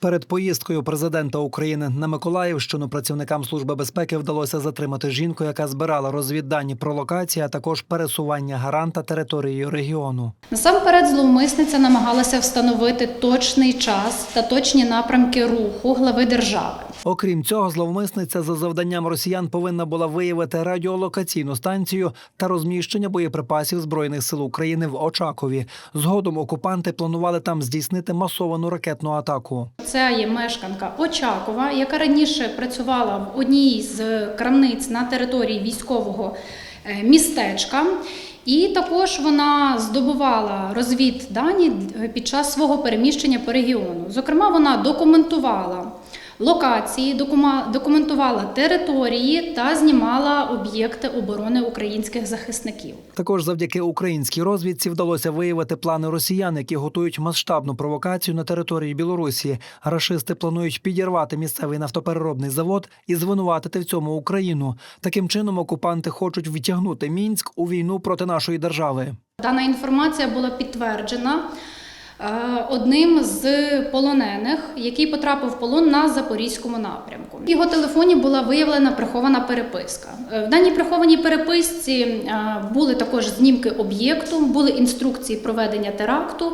Перед поїздкою президента України на Миколаївщину працівникам служби безпеки вдалося затримати жінку, яка збирала розвіддані про локації, а також пересування гаранта територією регіону. Насамперед, зловмисниця намагалася встановити точний час та точні напрямки руху глави держави. Окрім цього, зловмисниця за завданням росіян повинна була виявити радіолокаційну станцію та розміщення боєприпасів збройних сил України в Очакові. Згодом окупанти планували там здійснити масовану ракетну атаку. Це є мешканка Очакова, яка раніше працювала в одній з крамниць на території військового е, містечка. І також вона здобувала розвіддані під час свого переміщення по регіону. Зокрема, вона документувала локації, документувала території та знімала об'єкти оборони українських захисників. Також завдяки українській розвідці вдалося виявити плани росіян, які готують масштабну провокацію на території Білорусі. Рашисти планують підірвати місцевий нафтопереробний завод і звинуватити в цьому Україну. Таким чином окупанти хочуть втягнути мінськ у війну проти нашої держави. Дана інформація була підтверджена одним з полонених, який потрапив в полон на запорізькому напрямку. В його телефоні була виявлена прихована переписка. Е, В даній прихованій переписці е, були також знімки об'єкту, були інструкції проведення теракту.